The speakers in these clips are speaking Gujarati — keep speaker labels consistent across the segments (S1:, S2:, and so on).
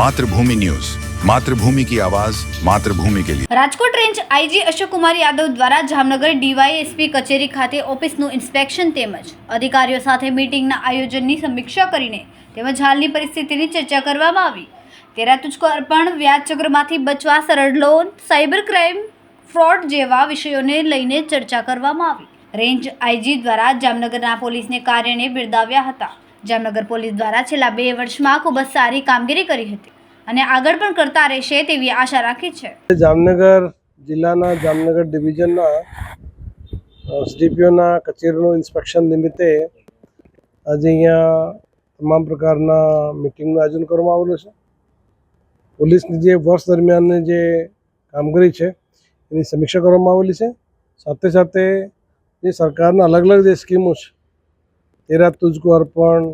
S1: માતૃભૂમિ ન્યૂઝ. માતૃભૂમિ કી આવાજ, માતૃભૂમિ કે લિયે
S2: રાજકોટ રેન્જ આઈજી અશોક કુમાર યાદવ દ્વારા જામનગર ડીવાયએસપી કચેરી ખાતે ઓફિસનું ઇન્સ્પેક્શન તેમજ અધિકારીઓ સાથે મીટિંગના આયોજનની સમીક્ષા કરીને તેમજ હાલની પરિસ્થિતિની ચર્ચા કરવામાં આવી. તેરા તુચકો અર્પણ વ્યાજચક્રમાંથી બચવા સરળ લોન, સાયબર ક્રાઇમ, ફ્રોડ જેવા વિષયોને લઈને ચર્ચા કરવામાં આવી. રેન્જ આઈજી દ્વારા જામનગરના પોલીસને કાર્યને બિરદાવ્યા હતા. જામનગર પોલીસ દ્વારા છેલ્લા બે વર્ષમાં ખૂબ જ સારી કામગીરી કરી હતી અને આગળ પણ કરતા રહેશે તેવી આશા રાખી છે.
S3: જામનગર જિલ્લાના જામનગર ડિવિઝનના એસડીપીઓના કચેરીનું ઇન્સ્પેક્શન નિમિત્તે આજે અહીંયા તમામ પ્રકારના મિટિંગનું આયોજન કરવામાં આવેલું છે. પોલીસની જે વર્ષ દરમિયાનની જે કામગીરી છે, એની સમીક્ષા કરવામાં આવેલી છે. સાથે સાથે જે સરકારના અલગ અલગ જે સ્કીમો છે તેરા તુજકો અર્પણ,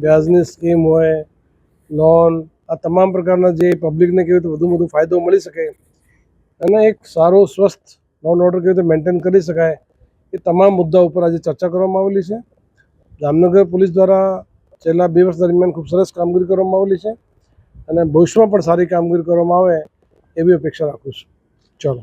S3: વ્યાજની સ્કીમ હોય લોન આ તમામ પ્રકારના જે પબ્લિકને કેવી રીતે વધુ વધુ ફાયદો મળી શકે અને એક સારો, સ્વસ્થ લોન ઓર્ડર કેવી રીતે મેન્ટેન કરી શકાય એ તમામ મુદ્દા ઉપર આજે ચર્ચા કરવામાં આવેલી છે. જામનગર પોલીસ દ્વારા છેલ્લા બે વર્ષ દરમિયાન ખૂબ સરસ કામગીરી કરવામાં આવેલી છે અને ભવિષ્યમાં પણ સારી કામગીરી કરવામાં આવે એવી અપેક્ષા રાખું છું. ચલો.